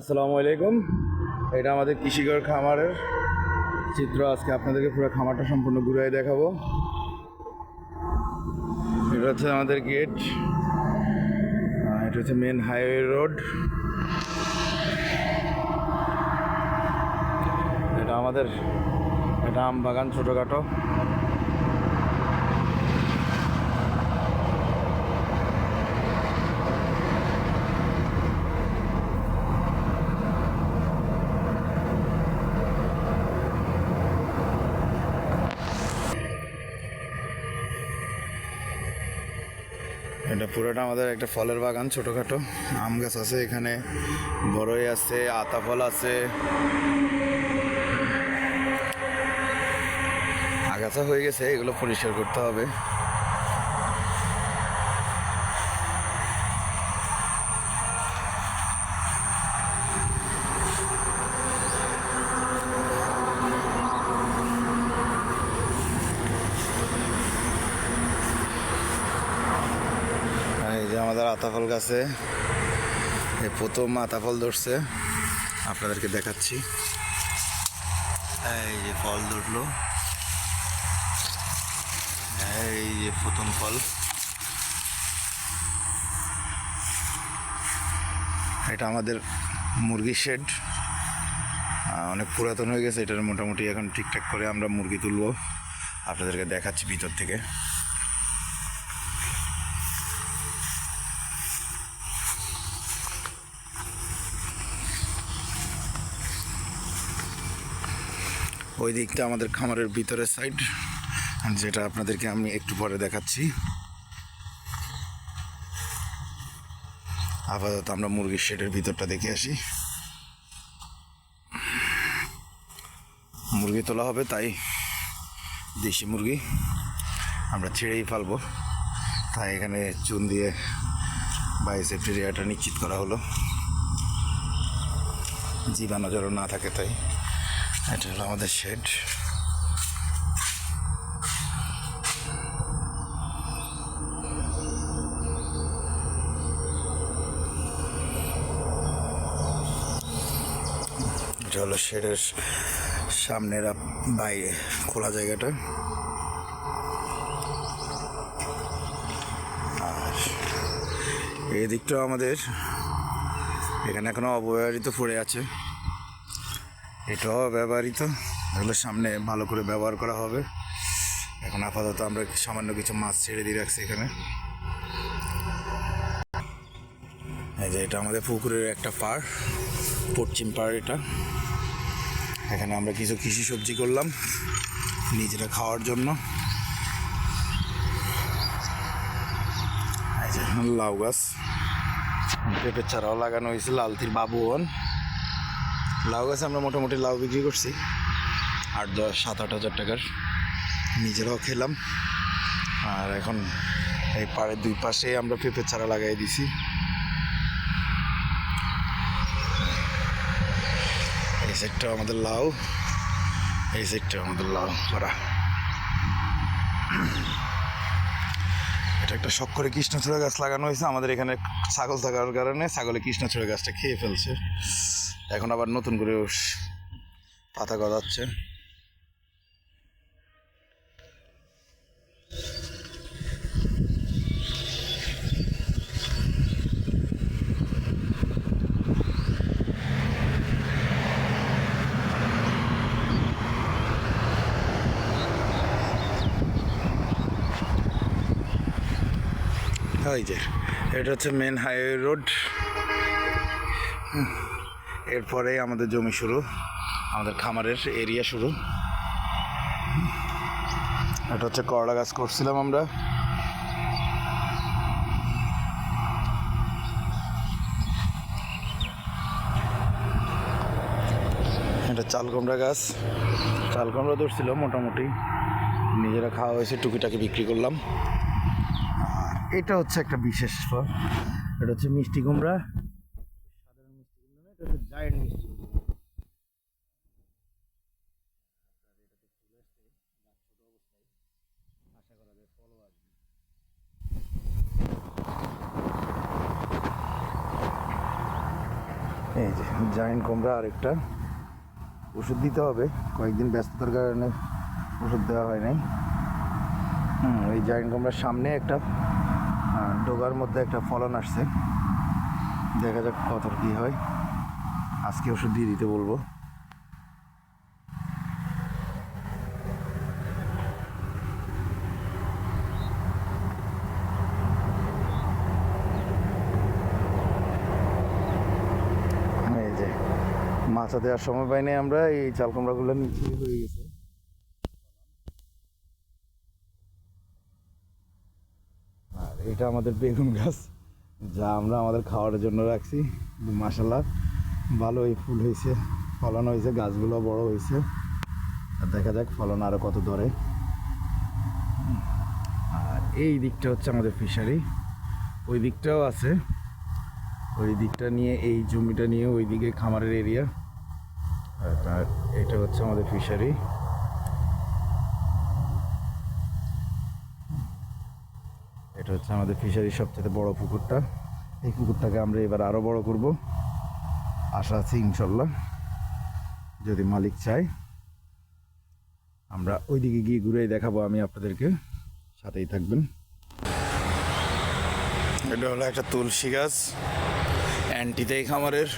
আসসালামু আলাইকুম। এটা আমাদের কৃষিকর খামারের চিত্র। আজকে আপনাদেরকে পুরো খামারটা সম্পূর্ণ ঘুরাই দেখাবো। এটা হচ্ছে আমাদের গেট। এটা হচ্ছে মেন হাইওয়ে রোড এটা আমাদের, এটা আম বাগান ছোটোখাটো। এটা পুরোটা আমাদের একটা ফলের বাগান, ছোটোখাটো। আম গাছ আছে এখানে, বড়ই আছে, আতা ফল আছে। আগাছা হয়ে গেছে, এগুলো পরিষ্কার করতে হবে। এই প্রথম আতাফল ধরছে। আপনাদেরকে দেখাচ্ছি। এই যে ফল ধরলো। এই যে প্রথম ফল। এটা আমাদের মুরগি শেড অনেক পুরাতন হয়ে গেছে। এটার মোটামুটি এখন ঠিকঠাক করে আমরা মুরগি তুলবো। আপনাদেরকে দেখাচ্ছি ভিতর থেকে। ওই দিকটা আমাদের খামারের ভিতরের সাইড যেটা আপনাদেরকে আমি একটু পরে দেখাচ্ছি। আপাতত আমরা মুরগির শেডের ভিতরটা দেখে আসি। মুরগি তোলা হবে তাই দেশি মুরগি। আমরা ছেড়েই ফেলব। তাই এখানে চুন দিয়ে বায়োসেফটেরিয়াটা নিশ্চিত করা হলো। জীবাণু যেন না থাকে তাই। এটা হলো আমাদের শেড এটা হলো শেডের সামনের বাইরে খোলা জায়গাটা। আর এই দিকটাও আমাদের। এখানে এখনও অব্যবহৃত পড়ে আছে। এটাও ব্যবহৃত। এগুলো সামনে ভালো করে ব্যবহার করা হবে। এখন আপাতত আমরা সামান্য কিছু মাছ ছেড়ে দিয়ে রাখছি এখানে। এই যে এটা আমাদের পুকুরের একটা পার পশ্চিম পার এটা। এখানে আমরা কিছু কৃষি সবজি করলাম নিজেরা খাওয়ার জন্য। লাউ গাছ, পেঁপের চারাও লাগানো হয়েছে, লালতির বাবুবন লাউ গাছে আমরা মোটামুটি লাউ বিক্রি করছি। আট, দশ, সাত, আট হাজার টাকার। নিজেরাও খেলাম। আর এখন এই পাড়ের দুই পাশে আমরা পেঁপের চারা লাগাই দিছি। এই সাইডটা আমাদের লাউ। এই সাইডটা আমাদের লাউ করা এটা একটা শখ করে কৃষ্ণচূড়া গাছ লাগানো হয়েছে। আমাদের এখানে ছাগল থাকার কারণে ছাগলে কৃষ্ণচূড়া গাছটা খেয়ে ফেলছে। এখন আবার নতুন করে পাতা গজাচ্ছে। ওই যে এটা হচ্ছে মেন হাইওয়ে রোড এরপরে আমাদের জমি শুরু, আমাদের খামারের এরিয়া শুরু। এটা হচ্ছে করলা গাছ করছিলাম আমরা। এটা চাল কুমড়া গাছ। চাল কুমড়া ধরছিল মোটামুটি। নিজেরা খাওয়া হয়েছে, টুকিটাকি বিক্রি করলাম। এটা হচ্ছে একটা বিশেষ ফল। এটা হচ্ছে মিষ্টি কুমড়া। না এটা হচ্ছে জায়েন্ট আশা করা যায় ফলও আসবে এই যে জায়েন্ট কোমরা আরেকটা। ওষুধ দিতে হবে। কয়েকদিন ব্যস্ততার কারণে ওষুধ দেওয়া হয় নাই। হুম, এই জায়েন্ট কোমরার সামনে একটা ডোগার মধ্যে একটা ফলন আসছে। দেখা যাক কত কী হয়। আজকে ওষুধ দিয়ে দিতে বলব। মাছা দেওয়ার সময় পাইনি আমরা, এই চাল কুমড়াগুলো নিচে হয়ে গেছে। আর এটা আমাদের বেগুন গাছ, যা আমরা আমাদের খাওয়ার জন্য রাখছি মাসাল্লাহ ভালো এই ফুল হয়েছে, ফলন হয়েছে, গাছগুলো বড় হয়েছে। আর দেখা যাক ফলন আরও কত ধরে। আর এই দিকটা হচ্ছে আমাদের ফিশারি ওই দিকটাও আছে। ওই দিকটা নিয়ে, এই জমিটা নিয়ে ওই দিকে খামারের এরিয়া আর এটা হচ্ছে আমাদের ফিশারি এটা হচ্ছে আমাদের ফিশারির সবচেয়ে বড় পুকুরটা। এই পুকুরটাকে আমরা এবার আরও বড় করব। আশা আছে ইনশাল্লাহ। যদি মালিক চায়, আমরা ওইদিকে গিয়ে ঘুরে দেখাবো, আমি আপনাদেরকে সাথেই থাকবেন। এটা হলো একটা তুলসী গাছ, অ্যান্টিতেই খামারের।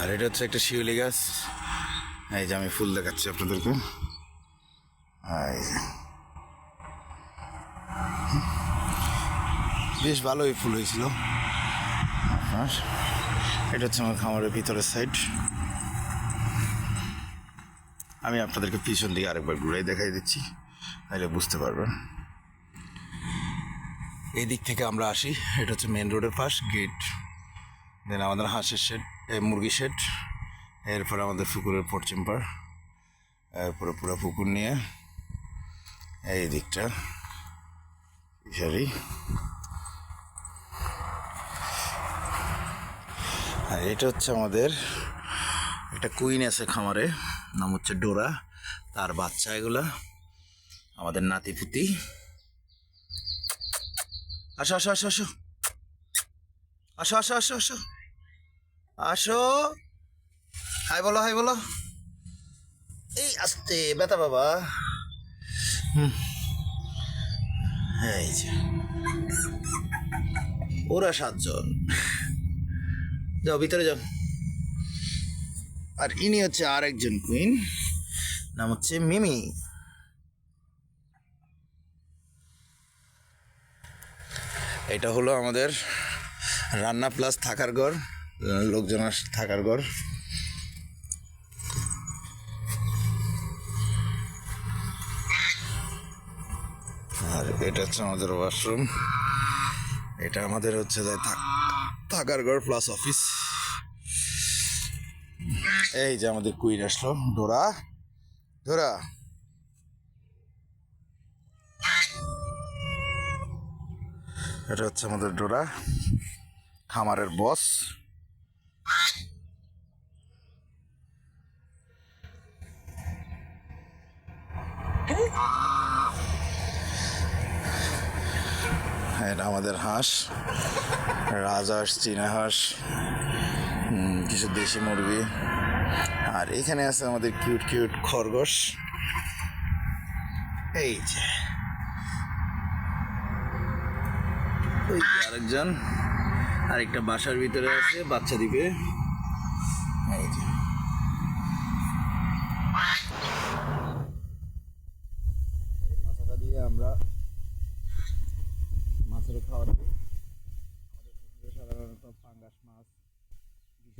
আর এটা হচ্ছে একটা শিউলি গাছ। এই যে আমি ফুল দেখাচ্ছি আপনাদেরকে। বেশ ভালোই ফুল হয়েছিল। আপনার? এটা হচ্ছে আমার খামারের ভিতরের সাইড আমি আপনাদেরকে পিছন দিকে আরেকবার ঘুরাই দেখাই দিচ্ছি, তাহলে বুঝতে পারবেন। এই দিক থেকে আমরা আসি, এটা হচ্ছে মেন রোডের পাশ গেট দেন আমাদের হাঁসের শেড মুরগি শেড এরপর আমাদের পুকুরের পশ্চিম পার এরপরে পুরো পুকুর নিয়ে এই দিকটা এটা হচ্ছে আমাদের একটা কুইন আছে খামারে, নাম হচ্ছে ডোরা, তার বাচ্চা এগুলা, আমাদের নাতিপুতি। আসো আসো আসো আসো। আসো আসো আসো আসো। আসো। হাই বলো হাই বলো। এই আসতে বেতা বাবা। হুম। এই যে। ওরা সাতজন। যাও, ভিতরে যাও। আর ইনি হচ্ছে আর একজন কুইন নাম হচ্ছে মিমি। এটা হলো আমাদের রান্না প্লাস থাকার ঘর, লোকজন থাকার ঘর। আর এটা হচ্ছে আমাদের ওয়াশরুম এটা আমাদের হচ্ছে যে থাক- থাকার ঘর প্লাস অফিস এই যে আমাদের কুইন আসলো, ডোরা। ডোরা। এটা হচ্ছে আমাদের ডোরা, খামারের বস এটা আমাদের হাঁস। রাজহাঁস চীনাহাঁস কিছু দেশি মুরগি। আর এখানে আছে আমাদের কিউট কিউট খরগোশ। এই যে। ওই আরেকজন। আরেকটা বাসার ভিতরে আছে বাচ্চা দিবে এই যে।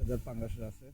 এদের পাঙ্গাসের আছে।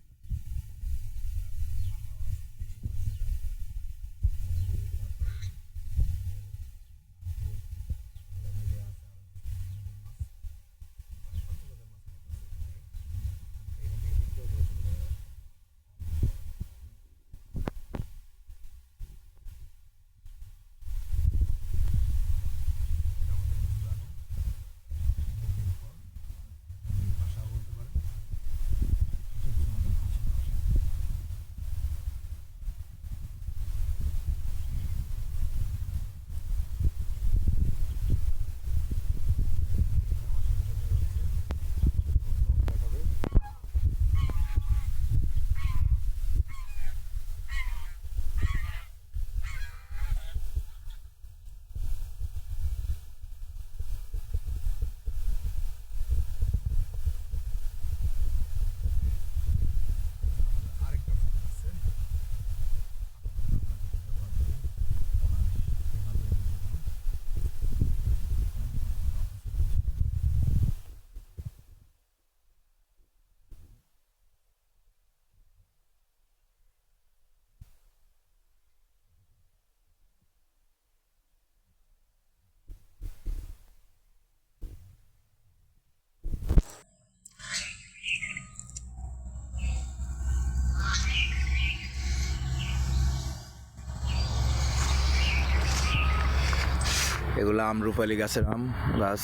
এগুলো আমরুপালি গাছের আম গাছ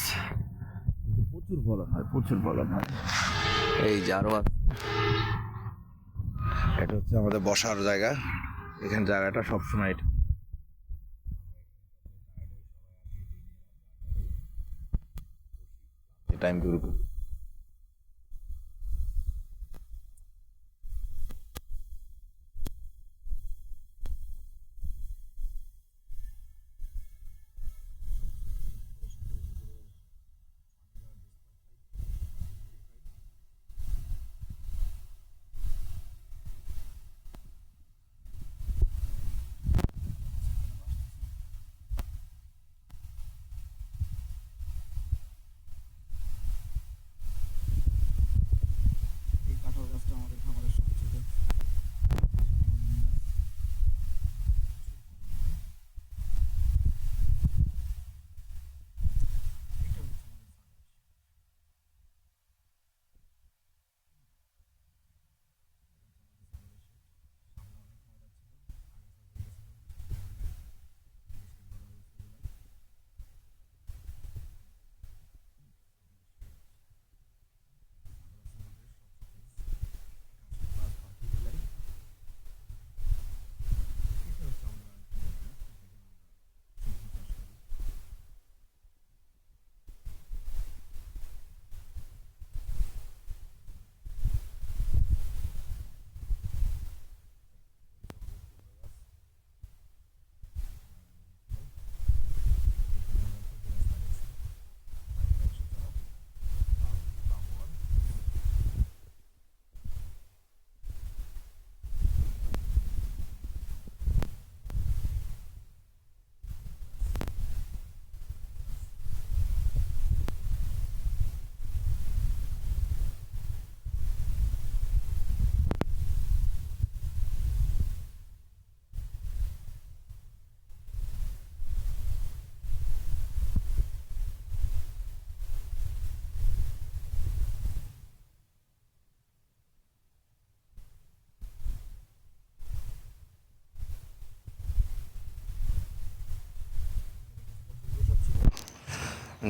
প্রচুর ফলন হয় প্রচুর ফলন হয়। এই যে এটা হচ্ছে আমাদের বসার জায়গা। এখানে জায়গাটা সবসময় এটা। টাইম টু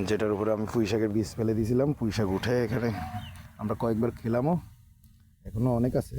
যেটার উপরে আমি পুঁই শাকের বীজ ফেলে দিয়েছিলাম, পুঁই শাক উঠে এখানে। আমরা কয়েকবার খেলামও এখনও অনেক আছে।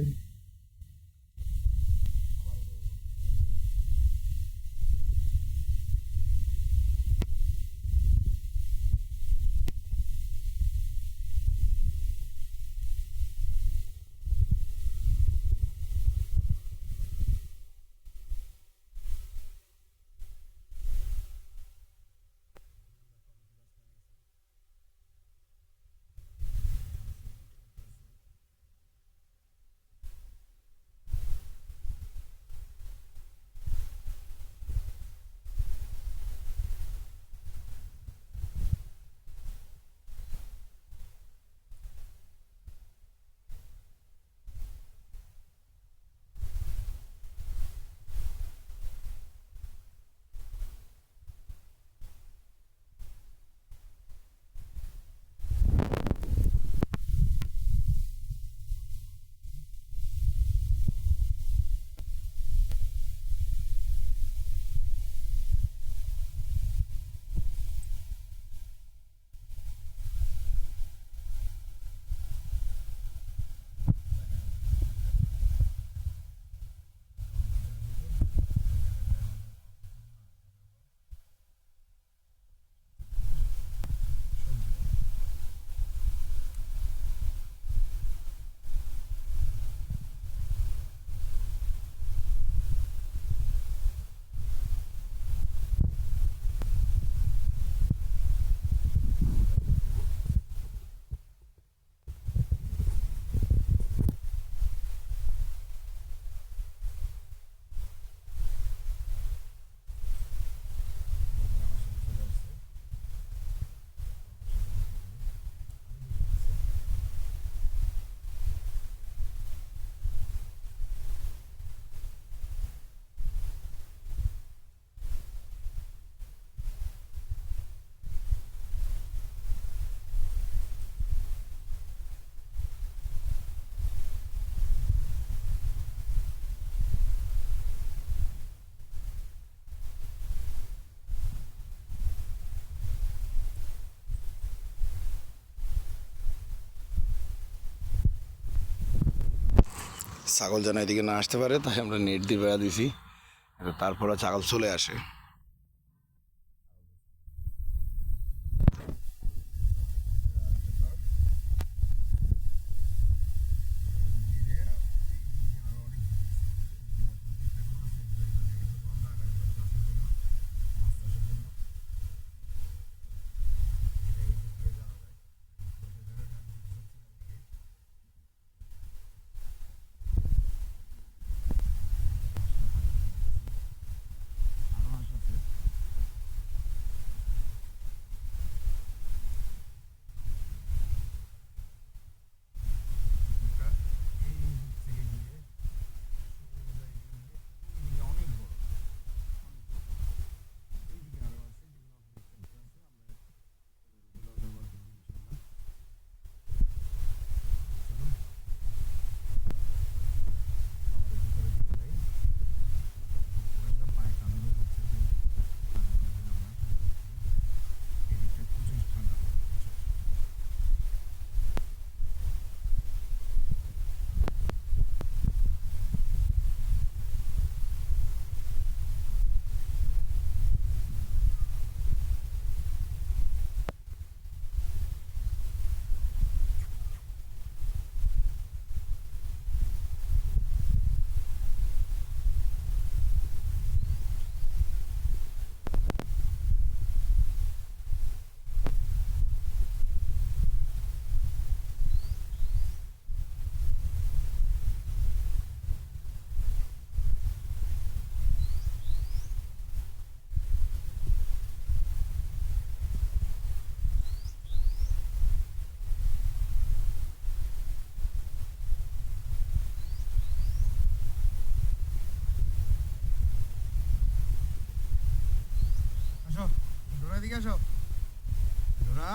ছাগল যেন এদিকে না আসতে পারে, তাই আমরা নেট দিয়ে বেড়া দিছি। তারপরে ছাগল চলে আসে। এদিকে আসো। নোরা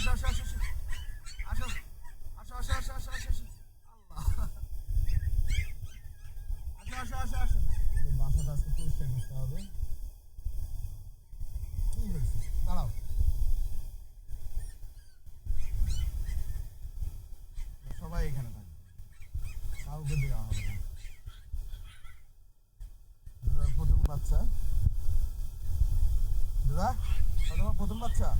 আসো আসো আসো আসো আসো আসো আসো আসো আসো আসো আল্লাহ আসো আসো আসো আসো বাসাটা আজকে পরিষ্কার করতে হবে কি হয়েছে দাঁড়াও সবাই এখানে থাকবে কাউকে দেওয়া হবে না প্রথম বাচ্চা তোমার প্রথম বাচ্চা